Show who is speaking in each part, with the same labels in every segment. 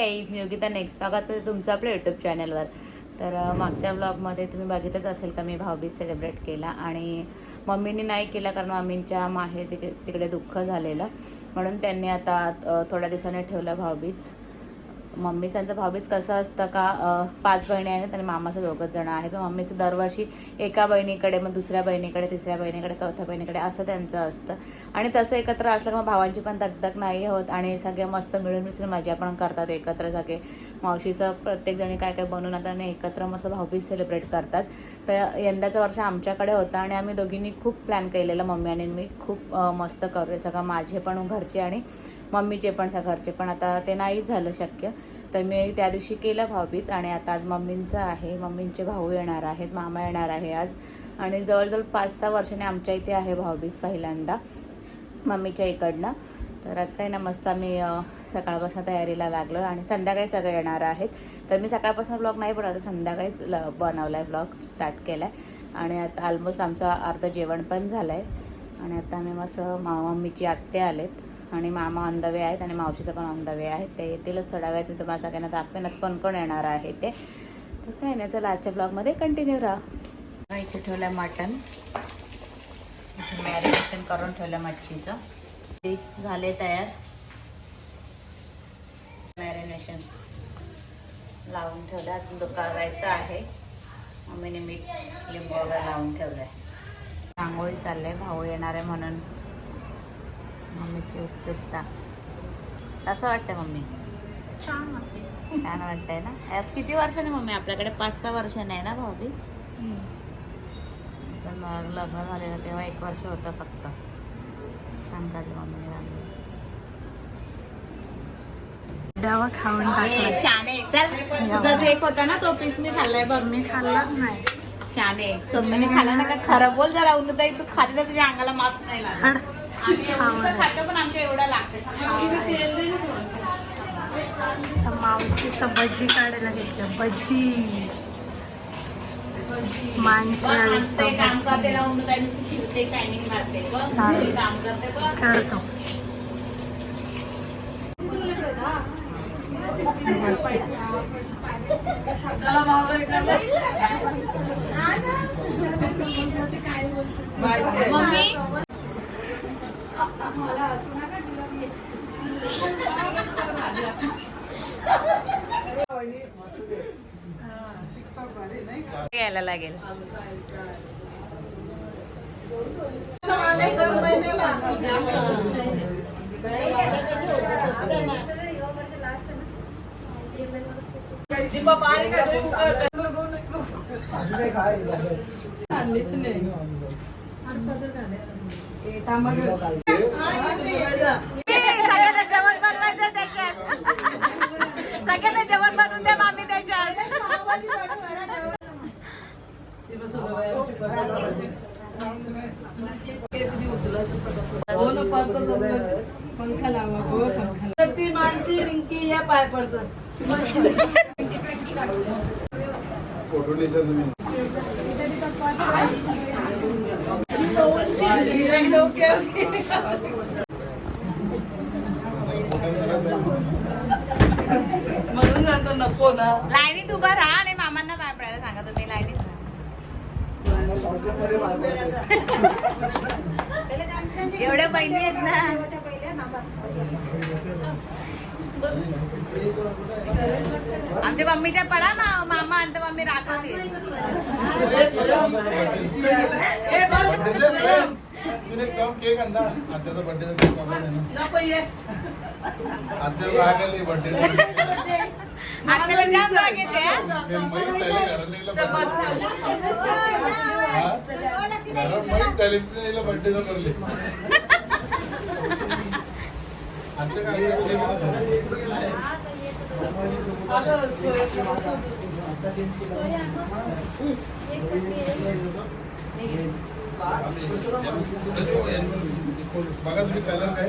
Speaker 1: मी Yogita next स्वागत आहे तुमचं आपल्या युट्यूब चॅनलवर तर मागच्या ब्लॉगमध्ये तुम्ही बघितलंच असेल का मी भाऊबीज सेलिब्रेट केला आणि मम्मीने नाही केला कारण मम्मींच्या माहे तिकडे तिकडे दुःख झालेलं. म्हणून त्यांनी आता थोड्या दिवसाने ठेवलं भाऊबीज. मम्मीचं भाऊबीज कसं असतं का पाच बहिणी आहेत आणि मामाचं दोघंच जण आहे. तर मम्मीचं दरवर्षी एका बहिणीकडे मग दुसऱ्या बहिणीकडे तिसऱ्या बहिणीकडे चौथ्या बहिणीकडे असं त्यांचं असतं. आणि तसं एकत्र असलं का मग भावांची पण दगदग नाही होत. आणि सगळे मस्त मिळून मिसळून मजा पण करतात एकत्र सगळे. मावशीचं प्रत्येक जणी काय काय बनवून आता एकत्र मस्त भाऊबीज सेलिब्रेट करतात. तर यंदाचं वर्ष आमच्याकडे होतं आणि आम्ही दोघींनी खूप प्लॅन केलेला मम्मी आणि मी खूप मस्त करूया सगळं माझे पण घरचे आणि मम्मीचे पण सगळं घरचे पण. आता ते नाही झालं शक्य. तर मी त्या दिवशी केलं भाऊबीज आणि आता आज मम्मींचं आहे. मम्मींचे भाऊ येणार आहेत मामा येणार आहे आज. आणि जवळजवळ पाच सहा वर्षाने आमच्या इथे आहे भाऊबीज पहिल्यांदा मम्मीच्या इकडनं. तर आज काही ना मस्त आम्ही सकाळपासून तयारीला लागलो आणि संध्याकाळी सगळे येणार आहेत. तर मी सकाळपासून ब्लॉग नाही बनवला संध्याकाळीच ल बनवला आहे ब्लॉग स्टार्ट केला आहे आणि आता ऑलमोस्ट आमचं अर्धं जेवण पण झालं आहे आणि आता आम्ही मस्त मा मम्मीची आत्ते आलेत. आणि मामा ऑन द वे आहेत आणि मावशीचं पण ऑन द वे आहेत. ते येतीलच थोड्या वेळात मी तुम्हाला सगळ्यांना दाखवेनच कोण कोण येणार आहे ते. तर काय नाही चला आजच्या ब्लॉगमध्ये कंटिन्यू राहा. इथे ठेवलं मटन मॅरिनेशन करून ठेवलं मच्छीचं. झाले तयार. मॅरिनेशन लावून ठेवलं. अजून तो करायचं आहे. मम्मीने मीठ लिंबू वगैरे लावून ठेवलंय. रांगोळी चाललंय. भाऊ येणार आहे म्हणून. मम्मीची उत्सुकता. कसं वाटतंय मम्मी?
Speaker 2: छान वाटते
Speaker 1: छान वाटतंय ना? आज किती वर्षाने मम्मी? आपल्याकडे पाच सहा वर्षाने आहे ना भाऊबीज? पण लग्न झालेलं तेव्हा एक वर्ष होतं फक्त. छान काढलं मम्मीने रांगोळी
Speaker 2: खाऊन
Speaker 1: शाने चल एक होता ना तो पीस मी खाल्लाय बघ.
Speaker 2: मी खाल्लाच नाही.
Speaker 1: शाने खाल्ला ना का? खरं बोल जरा उन्नताई तू खाते तर तुझ्या अंगाला मास्क नाही लागत. आम्ही खातो पण आमच्या एवढा लागते.
Speaker 2: मावशीचं भजी काढायला घेतलं. भजी माणसे
Speaker 1: करते
Speaker 2: भजी.
Speaker 1: ना उन्नताई नुसती फिरते शायनिंग मारते बघ
Speaker 2: चालेल.
Speaker 1: ती काम करते बघ
Speaker 2: करतो
Speaker 1: मम्मी यायला लागेल. सगळ्यांना जेवण बनवायचं त्याच्यात सगळ्यांना जेवण बनवून द्या मामी त्याच्यात
Speaker 3: ती मानसी रिंकी या पाय पडतात
Speaker 4: फोटो लिहिचा तुम्ही
Speaker 3: ओके ओके म्हणून जातो नको ना
Speaker 1: लाईनीत उभा राहा आणि मामांना पाय पडायला सांगा तुम्ही लाईनीत राहा. एवढ्या बहिणी आहेत ना आमच्या मम्मीच्या पडा मा- मामा आणि तर मम्मी राखवते
Speaker 3: ए
Speaker 4: बर्थडेचा करले आत्या काय
Speaker 3: अगं, सोय-
Speaker 4: बघा तुम्ही कलर काय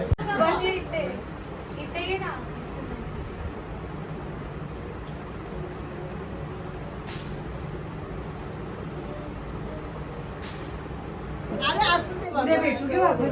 Speaker 3: अरे असू दे भेटू घे
Speaker 2: आपण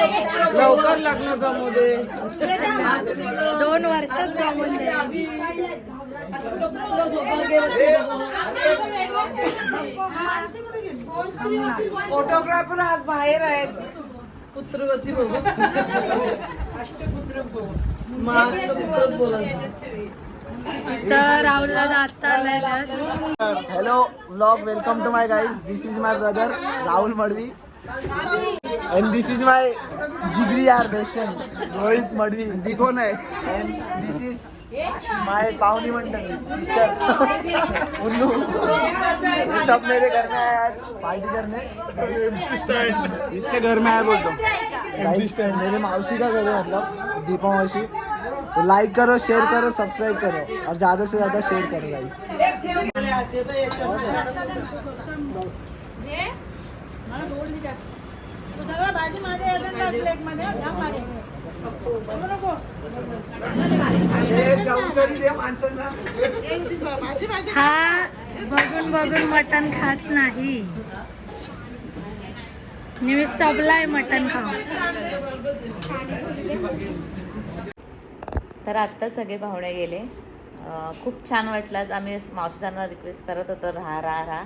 Speaker 3: लवकर लग्न जमू दे
Speaker 2: दोन वर्षात जमून दे.
Speaker 3: फोटोग्राफर आज बाहेर आहेत. पुत्रवती बघू. अष्टपुत्र महाराष्ट्र बोलत
Speaker 2: तर राहुलला आता
Speaker 5: hello vlog welcome to my guys this is my brother Rahul Madavi and this is my जिगरी यार बेस्ट फ्रेंड रोहित मडवी दिखो है एंड दिस इज माय पावनी मंडल सिस्टर उन्नू। ये सब मेरे घर में आए आज पार्टी करने। इसके घर में आए बोलतो गाइस मेरे मौसी का घर है मतलब दीपा मौसी तो लाइक करो शेयर करो सब्सक्राइब करो। और ज्यादा से ज्यादा शेयर करो गाइस
Speaker 2: हा बघून बघून मटण खात नाही. न्यूज चबलाय मटण खाऊन.
Speaker 1: तर आत्ता सगळे पाहुणे गेले. खूप छान वाटलं. आज आम्ही मावशीजांना रिक्वेस्ट करत होतो राहा राहा राहा.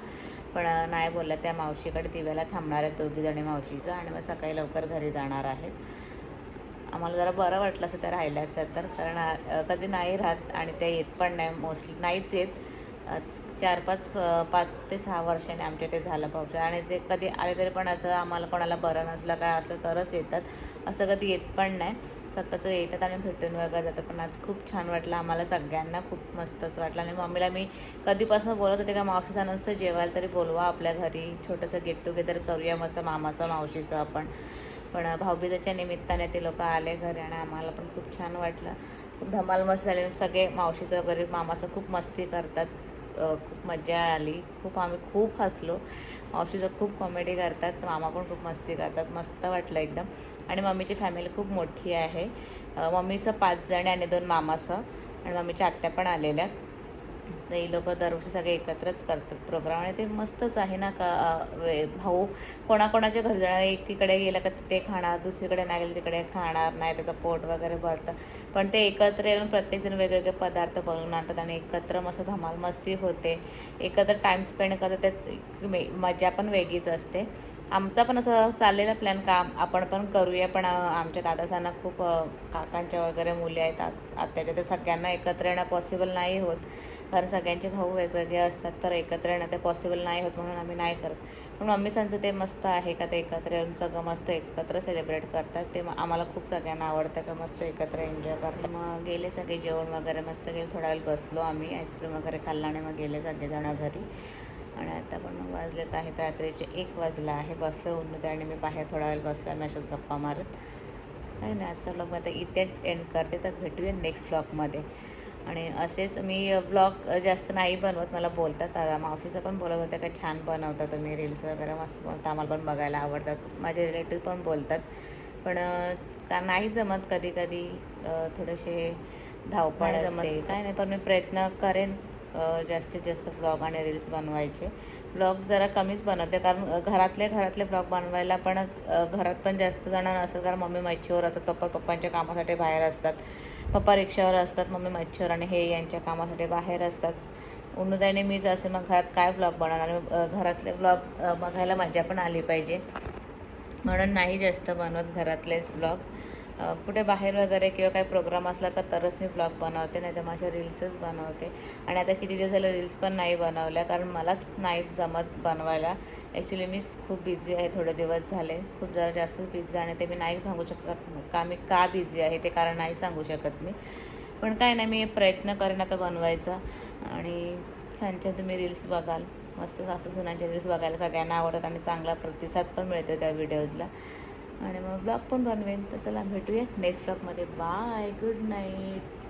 Speaker 1: पण नाही बोललं त्या मावशीकडे. दिव्याला थांबणार आहेत दोघी जणी मावशीचं आणि मग सकाळी लवकर घरी जाणार आहेत. आम्हाला जरा बरं वाटलं असं त्या राहिल्या असतात तर कारण कधी नाही राहत आणि त्या येत पण नाही. मोस्टली नाहीच येत. चार पाच पाच ते सहा वर्षाने आमच्या ते झालं पावसाळ्यात आणि ते कधी आले तरी पण असं आम्हाला कोणाला बरं नसलं काय असलं तरच येतात. असं कधी येत पण नाही. तर तसं येतात आणि भेटून वगैरे जातं पण आज खूप छान वाटलं आम्हाला सगळ्यांना खूप मस्तच वाटलं. आणि मम्मीला मी कधीपासून बोलत होते का मावशीचा नुसतं जेवायला तरी बोलवा आपल्या घरी. छोटंसं गेट टुगेदर करूया मस्त मामाचं मावशीचं आपण. पण भाऊबीजाच्या निमित्ताने ते लोक आले घरी आणि आम्हाला पण खूप छान वाटलं. खूप धमाल मस्त झाले. सगळे मावशीचं वगैरे मामाचं खूप मस्ती करतात. खूप मजा आली. खूप आम्ही खूप हसलो. मावशीचं खूप कॉमेडी करतात मामा पण खूप मस्ती करतात मस्त वाटलं एकदम. आणि मम्मीची फॅमिली खूप मोठी आहे. मम्मीचं पाच जण आणि दोन मामाचं. आणि मम्मीच्या आत्या पण आलेल्या. तर ही लोक दरवर्षी सगळे एकत्रच करतात. प्रोग्राम आणि ते मस्तच आहे ना का वे- भाऊ? कोणाकोणाच्या घरी जाणार? एकीकडे गेलं का ते खाणार दुसरीकडे नाही गेलं तिकडे खाणार नाही त्याचं पोट वगैरे भरतं. पण ते एकत्र येऊन प्रत्येकजण वेगवेगळे पदार्थ बनवून आणतात आणि एकत्र मस्त धमाल मस्ती होते. एकत्र टाईम स्पेंड करतात त्यात मे- मजा पण वेगळीच असते. आमचा पण असं चाललेला प्लॅन काम आपण पण करूया पण आमच्या दादासांना खूप काकांच्या वगैरे मुली आहेत आत्याच्या त्या सगळ्यांना एकत्र येणं पॉसिबल नाही होत. कारण सगळ्यांचे भाऊ वेगवेगळे असतात तर एकत्र येणं ते पॉसिबल नाही होत म्हणून आम्ही नाही करत. पण मम्मीसांचं ते मस्त आहे का ते एकत्र येऊन सगळं मस्त एकत्र सेलिब्रेट करतात. ते आम्हाला खूप सगळ्यांना आवडतं का मस्त एकत्र एन्जॉय करतात मग गेले सगळे जेवण वगैरे मस्त गेले. थोडा वेळ बसलो आम्ही आईस्क्रीम वगैरे खाल्ला आणि मग गेले सगळेजण घरी. आणि आता पण मग वाजलेत आहेत रात्रीचे एक वाजला आहे. बसलो उन्नते आणि मी बाहेर थोडा वेळ बसलो मी अशाच गप्पा मारत. काही नाही आजचा ब्लॉग मी आता इथेच एंड करते. तर भेटूया नेक्स्ट ब्लॉगमध्ये आणि असेच मी ब्लॉग जास्त नाही बनवत. मला बोलतात दादा. मावशीचं पण बोलत होत्या का छान बनवता तुम्ही. रील्स वगैरे मस्त बनवता आम्हाला पण बघायला आवडतात. माझे रिलेटिव्ह पण बोलतात. पण का नाही जमत कधी कधी थोडेसे धावपळ असते. काय नाही पण मी प्रयत्न करेन जास्तीत जास्त व्लॉग आणि रील्स बनवायचे. व्लॉग जरा कमीच बनवते. कारण घरातले घरातले व्लॉग बनवायला पण घरात पण जास्त जण नसतात. कारण मम्मी मच्छीवर असतात. पप्पा पप्पांच्या कामासाठी बाहेर असतात. पप्पा रिक्षावर असतात मम्मी मच्छर आणि हे यांच्या कामासाठी बाहेर असतात. उन्नदाईने मीच असे मग घरात काय व्लॉग बनवणार आणि, घरातले व्लॉग बघायला मजा पण आली पाहिजे. म्हणून नाही जास्त बनवत घरातलेच व्लॉग कुठे बाहेर वगैरे किंवा काही प्रोग्राम असला का तरच मी ब्लॉग बनवते नाही तर माझ्या रील्सच बनवते. आणि आता किती दिवस झालं रील्स पण नाही बनवल्या कारण मलाच नाही जमत बनवायला. ॲक्च्युली मी खूप बिझी आहे थोडे दिवस झाले. खूप जरा जास्त बिझी आणि ते मी नाही सांगू शकत का मी का बिझी आहे ते कारण नाही सांगू शकत मी. पण काय नाही मी प्रयत्न करेन आता बनवायचा. आणि छान छान तुम्ही रील्स बघाल. मस्त सासू सुनांचे रील्स बघायला सगळ्यांना आवडतात आणि चांगला प्रतिसाद पण मिळतो त्या व्हिडिओजला आणि मग ब्लॉग पण बनवेन. तर चला भेटूया नेक्स्ट ब्लॉगमध्ये बाय गुड नाईट